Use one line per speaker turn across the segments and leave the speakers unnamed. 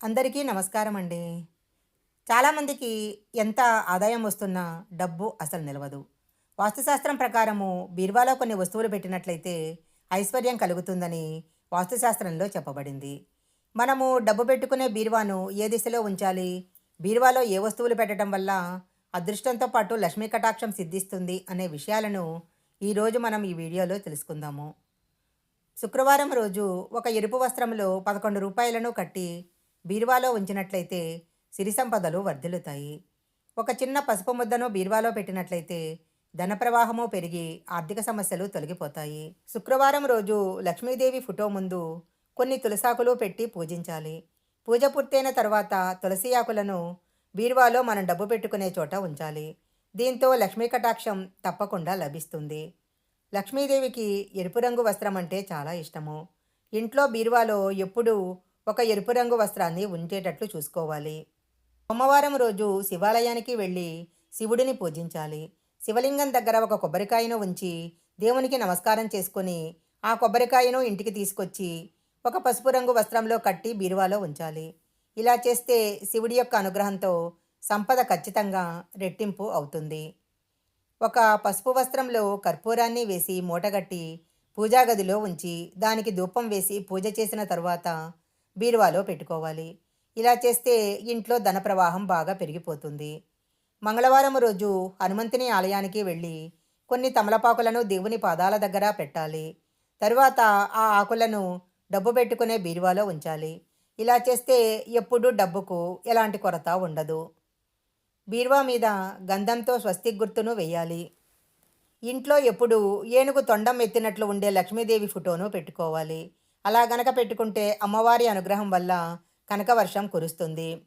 అందరికీ నమస్కారం అండి. చాలామందికి ఎంత ఆదాయం వస్తున్నా డబ్బు అసలు నిలవదు. వాస్తుశాస్త్రం ప్రకారము బీరువాలో కొన్ని వస్తువులు పెట్టినట్లయితే ఐశ్వర్యం కలుగుతుందని వాస్తుశాస్త్రంలో చెప్పబడింది. మనము డబ్బు పెట్టుకునే బీరువాను ఏ దిశలో ఉంచాలి? బీరువాలో ఏ వస్తువులు పెట్టడం వల్ల అదృష్టంతో పాటు లక్ష్మీ కటాక్షం సిద్ధిస్తుంది అనే విషయాలను ఈరోజు మనం ఈ వీడియోలో తెలుసుకుందాము. శుక్రవారం రోజు ఒక ఎరుపు వస్త్రంలో పదకొండు రూపాయలను కట్టి బీరువాలో ఉంచినట్లయితే సిరి సంపదలు వర్ధిల్లుతాయి. ఒక చిన్న పసుపు ముద్దను బీరువాలో పెట్టినట్లయితే ధన ప్రవాహము పెరిగి ఆర్థిక సమస్యలు తొలగిపోతాయి. శుక్రవారం రోజు లక్ష్మీదేవి ఫోటో ముందు కొన్ని తులసాకులు పెట్టి పూజించాలి. పూజ పూర్తయిన తర్వాత తులసి ఆకులను బీరువాలో మనం డబ్బు పెట్టుకునే చోట ఉంచాలి. దీంతో లక్ష్మీ కటాక్షం తప్పకుండా లభిస్తుంది. లక్ష్మీదేవికి ఎరుపు రంగు వస్త్రం అంటే చాలా ఇష్టము. ఇంట్లో బీరువాలో ఎప్పుడూ ఒక ఎరుపు రంగు వస్త్రాన్ని ఉంచేటట్లు చూసుకోవాలి. సోమవారం రోజు శివాలయానికి వెళ్ళి శివుడిని పూజించాలి. శివలింగం దగ్గర ఒక కొబ్బరికాయను ఉంచి దేవునికి నమస్కారం చేసుకొని ఆ కొబ్బరికాయను ఇంటికి తీసుకొచ్చి ఒక పసుపు రంగు వస్త్రంలో కట్టి బీరువాలో ఉంచాలి. ఇలా చేస్తే శివుడి యొక్క అనుగ్రహంతో సంపద ఖచ్చితంగా రెట్టింపు అవుతుంది. ఒక పసుపు వస్త్రంలో కర్పూరాన్ని వేసి మూటగట్టి పూజా గదిలో ఉంచి దానికి ధూపం వేసి పూజ చేసిన తరువాత బీరువాలో పెట్టుకోవాలి. ఇలా చేస్తే ఇంట్లో ధన ప్రవాహం బాగా పెరిగిపోతుంది. మంగళవారం రోజు హనుమంతుని ఆలయానికి వెళ్ళి కొన్ని తమలపాకులను దేవుని పాదాల దగ్గర పెట్టాలి. తరువాత ఆ ఆకులను డబ్బు పెట్టుకునే బీరువాలో ఉంచాలి. ఇలా చేస్తే ఎప్పుడూ డబ్బుకు ఎలాంటి కొరత ఉండదు. బీరువా మీద గంధంతో స్వస్తి గుర్తును వేయాలి. ఇంట్లో ఎప్పుడు ఏనుగు తొండం ఎత్తినట్లు ఉండే లక్ష్మీదేవి ఫోటోను పెట్టుకోవాలి. అలా గనక పెట్టుకుంటే అమ్మవారి అనుగ్రహం వల్ల కనకవర్షం కురుస్తుంది.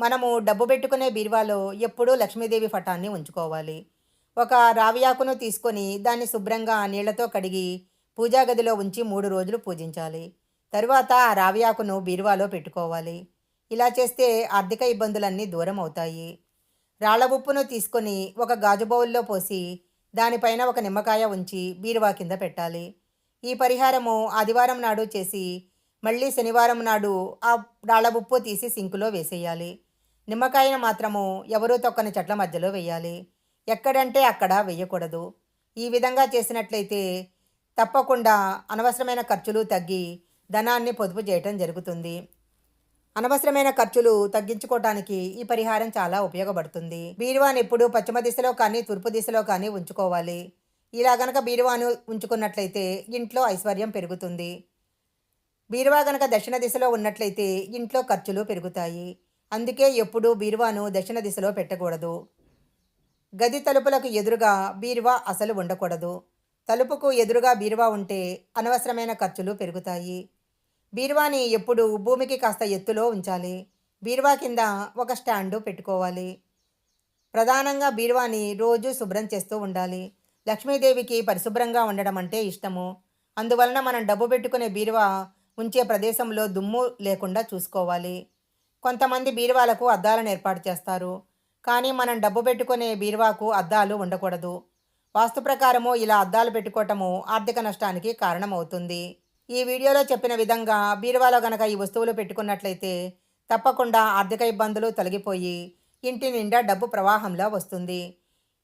మనము డబ్బు పెట్టుకునే బీరువాలో ఎప్పుడూ లక్ష్మీదేవి పటాన్ని ఉంచుకోవాలి. ఒక రావియాకును తీసుకొని దాన్ని శుభ్రంగా నీళ్ళతో కడిగి పూజా గదిలో ఉంచి మూడు రోజులు పూజించాలి. తరువాత ఆ రావియాకును బీరువాలో పెట్టుకోవాలి. ఇలా చేస్తే ఆర్థిక ఇబ్బందులన్నీ దూరం అవుతాయి. రాళ్ళ ఉప్పును తీసుకొని ఒక గాజు బౌల్లో పోసి దానిపైన ఒక నిమ్మకాయ ఉంచి బీరువా కింద పెట్టాలి. ఈ పరిహారము ఆదివారం నాడు చేసి మళ్ళీ శనివారం నాడు ఆ రాళ్ళ ఉప్పు తీసి సింకులో వేసేయాలి. నిమ్మకాయను మాత్రము ఎవరూ తొక్కని చెట్ల మధ్యలో వేయాలి. ఎక్కడంటే అక్కడ వేయకూడదు. ఈ విధంగా చేసినట్లయితే తప్పకుండా అనవసరమైన ఖర్చులు తగ్గి ధనాన్ని పొదుపు చేయటం జరుగుతుంది. అనవసరమైన ఖర్చులు తగ్గించుకోవటానికి ఈ పరిహారం చాలా ఉపయోగపడుతుంది. బీరువాని ఎప్పుడు పశ్చిమ దిశలో కానీ తూర్పు దిశలో కానీ ఉంచుకోవాలి. ఇలా గనక బీరువాను ఉంచుకున్నట్లయితే ఇంట్లో ఐశ్వర్యం పెరుగుతుంది. బీరువా గనక దక్షిణ దిశలో ఉన్నట్లయితే ఇంట్లో ఖర్చులు పెరుగుతాయి. అందుకే ఎప్పుడూ బీరువాను దక్షిణ దిశలో పెట్టకూడదు. గది తలుపులకు ఎదురుగా బీరువా అసలు ఉండకూడదు. తలుపుకు ఎదురుగా బీరువా ఉంటే అనవసరమైన ఖర్చులు పెరుగుతాయి. బీరువాని ఎప్పుడు భూమికి కాస్త ఎత్తులో ఉంచాలి. బీరువా కింద ఒక స్టాండు పెట్టుకోవాలి. ప్రధానంగా బీరువాని రోజు శుభ్రం చేస్తూ ఉండాలి. లక్ష్మీదేవికి పరిశుభ్రంగా ఉండడం అంటే ఇష్టము. అందువలన మనం డబ్బు పెట్టుకునే బీరువా ఉంచే ప్రదేశంలో దుమ్ము లేకుండా చూసుకోవాలి. కొంతమంది బీరువాలకు అద్దాలను ఏర్పాటు చేస్తారు. కానీ మనం డబ్బు పెట్టుకునే బీరువాకు అద్దాలు ఉండకూడదు. వాస్తు ప్రకారము ఇలా అద్దాలు పెట్టుకోవటము ఆర్థిక నష్టానికి కారణమవుతుంది. ఈ వీడియోలో చెప్పిన విధంగా బీరువాలో గనక ఈ వస్తువులు పెట్టుకున్నట్లయితే తప్పకుండా ఆర్థిక ఇబ్బందులు తొలగిపోయి ఇంటి నిండా డబ్బు ప్రవాహంలో వస్తుంది.